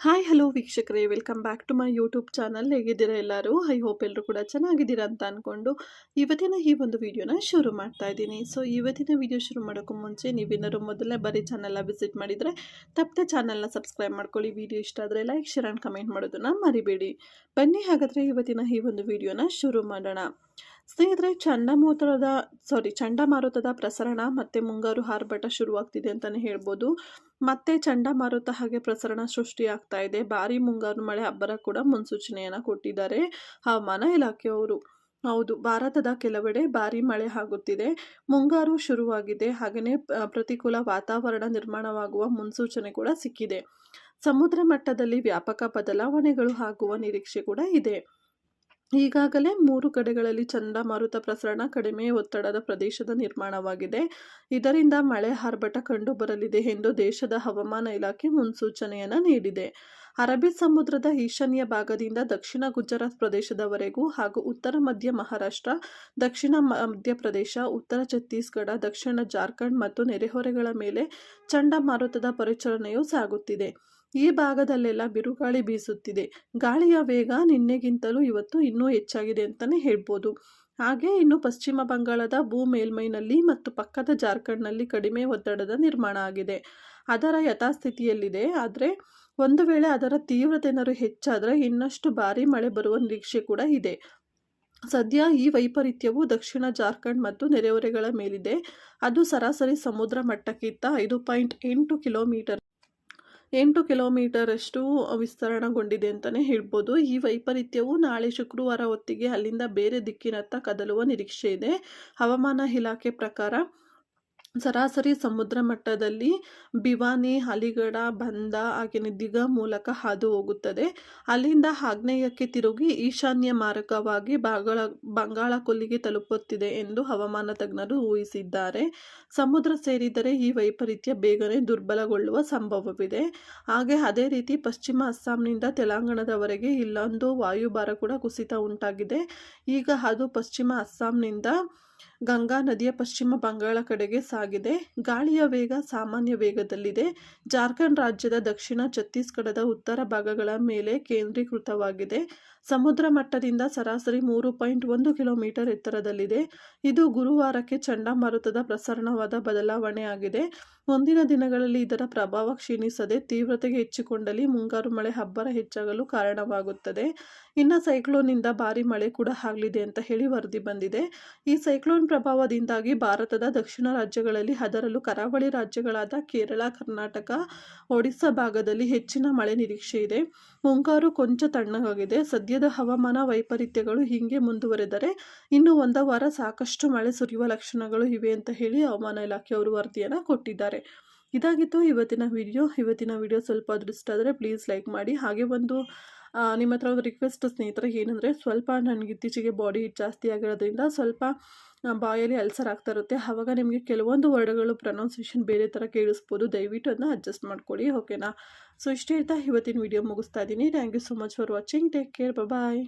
Hi, hello ವೀಕ್ಷಕರೇ, welcome back to my YouTube channel. ಹೇಗಿದ್ದೀರಾ ಎಲ್ಲರೂ? ಐ ಹೋಪ್ ಎಲ್ಲರೂ ಕೂಡ ಚೆನ್ನಾಗಿದ್ದೀರಾ ಅಂತ ಅಂದ್ಕೊಂಡು ಇವತ್ತಿನ ಈ ಒಂದು ವಿಡಿಯೋನ ಶುರು ಮಾಡ್ತಾ ಇದ್ದೀನಿ. ಸೊ ಇವತ್ತಿನ ವಿಡಿಯೋ ಶುರು ಮಾಡೋಕ್ಕೂ ಮುಂಚೆ ನೀವೇನಾದ್ರು ಮೊದಲೇ ಬರೀ ಚಾನಲ್ನ ವಿಸಿಟ್ ಮಾಡಿದರೆ ತಪ್ಪದೆ ಚಾನಲ್ನ ಸಬ್ಸ್ಕ್ರೈಬ್ ಮಾಡ್ಕೊಳ್ಳಿ. ವಿಡಿಯೋ ಇಷ್ಟ ಆದರೆ ಲೈಕ್ ಶೇರ್ ಆ್ಯಂಡ್ ಕಮೆಂಟ್ ಮಾಡೋದನ್ನು ಮರಿಬೇಡಿ. ಬನ್ನಿ ಹಾಗಾದರೆ ಇವತ್ತಿನ ಈ ಒಂದು ವಿಡಿಯೋನ ಶುರು ಮಾಡೋಣ. ಸ್ನೇಹಿತರೆ ಚಂಡಮಾರುತದ ಸಾರಿ ಚಂಡಮಾರುತದ ಪ್ರಸರಣ ಮತ್ತು ಮುಂಗಾರು ಹಾರ್ಭಟ ಶುರುವಾಗ್ತಿದೆ ಅಂತಲೇ ಹೇಳ್ಬೋದು. ಮತ್ತೆ ಚಂಡಮಾರುತ ಹಾಗೆ ಪ್ರಸರಣ ಸೃಷ್ಟಿಯಾಗ್ತಾ ಇದೆ. ಭಾರಿ ಮುಂಗಾರು ಮಳೆ ಅಬ್ಬರ ಕೂಡ ಮುನ್ಸೂಚನೆಯನ್ನು ಕೊಟ್ಟಿದ್ದಾರೆ ಹವಾಮಾನ ಇಲಾಖೆಯವರು. ಹೌದು, ಭಾರತದ ಕೆಲವೆಡೆ ಭಾರಿ ಮಳೆ ಆಗುತ್ತಿದೆ. ಮುಂಗಾರು ಶುರುವಾಗಿದೆ. ಹಾಗೆಯೇ ಪ್ರತಿಕೂಲ ವಾತಾವರಣ ನಿರ್ಮಾಣವಾಗುವ ಮುನ್ಸೂಚನೆ ಕೂಡ ಸಿಕ್ಕಿದೆ. ಸಮುದ್ರ ಮಟ್ಟದಲ್ಲಿ ವ್ಯಾಪಕ ಬದಲಾವಣೆಗಳು ಆಗುವ ನಿರೀಕ್ಷೆ ಕೂಡ ಇದೆ. ಈಗಾಗಲೇ ಮೂರು ಕಡೆಗಳಲ್ಲಿ ಚಂಡಮಾರುತ ಪ್ರಸರಣ ಕಡಿಮೆ ಒತ್ತಡದ ಪ್ರದೇಶದ ನಿರ್ಮಾಣವಾಗಿದೆ. ಇದರಿಂದ ಮಳೆ ಆರ್ಭಟ ಕಂಡುಬರಲಿದೆ ಎಂದು ದೇಶದ ಹವಾಮಾನ ಇಲಾಖೆ ಮುನ್ಸೂಚನೆಯನ್ನು ನೀಡಿದೆ. ಅರಬ್ಬಿ ಸಮುದ್ರದ ಈಶಾನ್ಯ ಭಾಗದಿಂದ ದಕ್ಷಿಣ ಗುಜರಾತ್ ಪ್ರದೇಶದವರೆಗೂ ಹಾಗೂ ಉತ್ತರ ಮಧ್ಯ ಮಹಾರಾಷ್ಟ್ರ, ದಕ್ಷಿಣ ಮಧ್ಯಪ್ರದೇಶ ಉತ್ತರ ಛತ್ತೀಸ್ಗಢ, ದಕ್ಷಿಣ ಜಾರ್ಖಂಡ್ ಮತ್ತು ನೆರೆಹೊರೆಗಳ ಮೇಲೆ ಚಂಡಮಾರುತದ ಪರಿಚಲನೆಯು ಸಾಗುತ್ತಿದೆ. ಈ ಭಾಗದಲ್ಲೆಲ್ಲ ಬಿರುಗಾಳಿ ಬೀಸುತ್ತಿದೆ. ಗಾಳಿಯ ವೇಗ ನಿನ್ನೆಗಿಂತಲೂ ಇವತ್ತು ಇನ್ನೂ ಹೆಚ್ಚಾಗಿದೆ ಅಂತಲೇ ಹೇಳ್ಬೋದು. ಹಾಗೆ ಇನ್ನು ಪಶ್ಚಿಮ ಬಂಗಾಳದ ಭೂ ಮೇಲ್ಮೈನಲ್ಲಿ ಮತ್ತು ಪಕ್ಕದ ಜಾರ್ಖಂಡ್ನಲ್ಲಿ ಕಡಿಮೆ ಒತ್ತಡದ ನಿರ್ಮಾಣ ಆಗಿದೆ. ಅದರ ಯಥಾಸ್ಥಿತಿಯಲ್ಲಿದೆ. ಆದರೆ ಒಂದು ವೇಳೆ ಅದರ ತೀವ್ರತೆನರು ಹೆಚ್ಚಾದರೆ ಇನ್ನಷ್ಟು ಭಾರಿ ಮಳೆ ಬರುವ ನಿರೀಕ್ಷೆ ಕೂಡ ಇದೆ. ಸದ್ಯ ಈ ವೈಪರೀತ್ಯವು ದಕ್ಷಿಣ ಜಾರ್ಖಂಡ್ ಮತ್ತು ನೆರೆಹೊರೆಗಳ ಮೇಲಿದೆ. ಅದು ಸರಾಸರಿ ಸಮುದ್ರ ಮಟ್ಟಕ್ಕಿಂತ ಐದು ಪಾಯಿಂಟ್ ಎಂಟು ಕಿಲೋಮೀಟರ್, ಎಂಟು ಕಿಲೋಮೀಟರಷ್ಟು ವಿಸ್ತರಣಗೊಂಡಿದೆ ಅಂತಲೇ ಹೇಳ್ಬೋದು. ಈ ವೈಪರೀತ್ಯವು ನಾಳೆ ಶುಕ್ರವಾರ ಹೊತ್ತಿಗೆ ಅಲ್ಲಿಂದ ಬೇರೆ ದಿಕ್ಕಿನತ್ತ ಕದಲುವ ನಿರೀಕ್ಷೆ ಇದೆ. ಹವಾಮಾನ ಇಲಾಖೆ ಪ್ರಕಾರ ಸರಾಸರಿ ಸಮುದ್ರ ಮಟ್ಟದಲ್ಲಿ ಭಿವಾನಿ ಅಲಿಗಢ, ಬಂದ ಹಾಗೆಯೇ ದಿಗ ಮೂಲಕ ಹಾದು ಹೋಗುತ್ತದೆ. ಅಲ್ಲಿಂದ ಆಗ್ನೇಯಕ್ಕೆ ತಿರುಗಿ ಈಶಾನ್ಯ ಮಾರ್ಗವಾಗಿ ಬಾಗಳ, ಬಂಗಾಳ ಕೊಲ್ಲಿಗೆ ತಲುಪುತ್ತಿದೆ ಎಂದು ಹವಾಮಾನ ತಜ್ಞರು ಊಹಿಸಿದ್ದಾರೆ. ಸಮುದ್ರ ಸೇರಿದರೆ ಈ ವೈಪರೀತ್ಯ ಬೇಗನೆ ದುರ್ಬಲಗೊಳ್ಳುವ ಸಂಭವವಿದೆ. ಹಾಗೆ ಅದೇ ರೀತಿ ಪಶ್ಚಿಮ ಅಸ್ಸಾಂನಿಂದ ತೆಲಂಗಾಣದವರೆಗೆ ಇಲ್ಲೊಂದು ವಾಯುಭಾರ ಕೂಡ ಕುಸಿತ ಉಂಟಾಗಿದೆ. ಈಗ ಅದು ಪಶ್ಚಿಮ ಅಸ್ಸಾಂನಿಂದ ಗಂಗಾ ನದಿಯ ಪಶ್ಚಿಮ ಬಂಗಾಳ ಕಡೆಗೆ ಸಾಗಿದೆ. ಗಾಳಿಯ ವೇಗ ಸಾಮಾನ್ಯ ವೇಗದಲ್ಲಿದೆ. ಜಾರ್ಖಂಡ್ ರಾಜ್ಯದ ದಕ್ಷಿಣ ಛತ್ತೀಸ್ಗಢದ ಉತ್ತರ ಭಾಗಗಳ ಮೇಲೆ ಕೇಂದ್ರೀಕೃತವಾಗಿದೆ. ಸಮುದ್ರ ಮಟ್ಟದಿಂದ ಸರಾಸರಿ ಮೂರು ಪಾಯಿಂಟ್ ಒಂದು ಕಿಲೋಮೀಟರ್ ಎತ್ತರದಲ್ಲಿದೆ. ಇದು ಗುರುವಾರಕ್ಕೆ ಚಂಡಮಾರುತದ ಪ್ರಸರಣವಾದ ಬದಲಾವಣೆಯಾಗಿದೆ. ಮುಂದಿನ ದಿನಗಳಲ್ಲಿ ಇದರ ಪ್ರಭಾವ ಕ್ಷೀಣಿಸದೆ ತೀವ್ರತೆಗೆ ಹೆಚ್ಚಿಕೊಂಡಲ್ಲಿ ಮುಂಗಾರು ಮಳೆ ಹಬ್ಬರ ಹೆಚ್ಚಾಗಲು ಕಾರಣವಾಗುತ್ತದೆ. ಇನ್ನು ಸೈಕ್ಲೋನ್ನಿಂದ ಭಾರಿ ಮಳೆ ಕೂಡ ಆಗಲಿದೆ ಅಂತ ಹೇಳಿ ವರದಿ ಬಂದಿದೆ. ಈ ಸೈಕ್ಲೋನ್ ಪ್ರಭಾವದಿಂದಾಗಿ ಭಾರತದ ದಕ್ಷಿಣ ರಾಜ್ಯಗಳಲ್ಲಿ ಅದರಲ್ಲೂ ಕರಾವಳಿ ರಾಜ್ಯಗಳಾದ ಕೇರಳ, ಕರ್ನಾಟಕ, ಒಡಿಸ್ಸಾ ಭಾಗದಲ್ಲಿ ಹೆಚ್ಚಿನ ಮಳೆ ನಿರೀಕ್ಷೆ ಇದೆ. ಮುಂಗಾರು ಕೊಂಚ ತಣ್ಣಗಾಗಿದೆ. ಸದ್ಯದ ಹವಾಮಾನ ವೈಪರೀತ್ಯಗಳು ಹೀಗೆ ಮುಂದುವರೆದರೆ ಇನ್ನು ಒಂದು ವಾರ ಸಾಕಷ್ಟು ಮಳೆ ಸುರಿಯುವ ಲಕ್ಷಣಗಳು ಇವೆ ಅಂತ ಹೇಳಿ ಹವಾಮಾನ ಇಲಾಖೆಯವರು ವರದಿಯನ್ನು ಕೊಟ್ಟಿದ್ದಾರೆ. ಇದಾಗಿತ್ತು ಇವತ್ತಿನ ವಿಡಿಯೋ. ಇವತ್ತಿನ ವಿಡಿಯೋ ಸ್ವಲ್ಪ ಅದೃಷ್ಟ ಆದರೆ ಪ್ಲೀಸ್ ಲೈಕ್ ಮಾಡಿ. ಹಾಗೆ ಒಂದು ನಿಮ್ಮ ಹತ್ರ ಒಂದು ರಿಕ್ವೆಸ್ಟ್ ಸ್ನೇಹಿತರೆ ಏನಂದರೆ, ಸ್ವಲ್ಪ ನನಗೆ ಇತ್ತೀಚೆಗೆ ಬಾಡಿ ಜಾಸ್ತಿ ಆಗಿರೋದ್ರಿಂದ ಸ್ವಲ್ಪ ಬಾಯಲ್ಲಿ ಅಲ್ಸರ್ ಆಗ್ತಾ ಇರುತ್ತೆ. ಆವಾಗ ನಿಮಗೆ ಕೆಲವೊಂದು ವರ್ಡ್ಗಳು ಪ್ರೊನೌನ್ಸಿಯೇಷನ್ ಬೇರೆ ಥರ ಕೇಳಿಸ್ಬೋದು. ದಯವಿಟ್ಟು ಅದನ್ನ ಅಡ್ಜಸ್ಟ್ ಮಾಡ್ಕೊಳ್ಳಿ ಓಕೆನಾ ಸೊ ಇಷ್ಟೇ ಹೇಳ್ತಾ ಇವತ್ತಿನ ವಿಡಿಯೋ ಮುಗಿಸ್ತಾ ಇದ್ದೀನಿ. Thank you so much for watching take care bye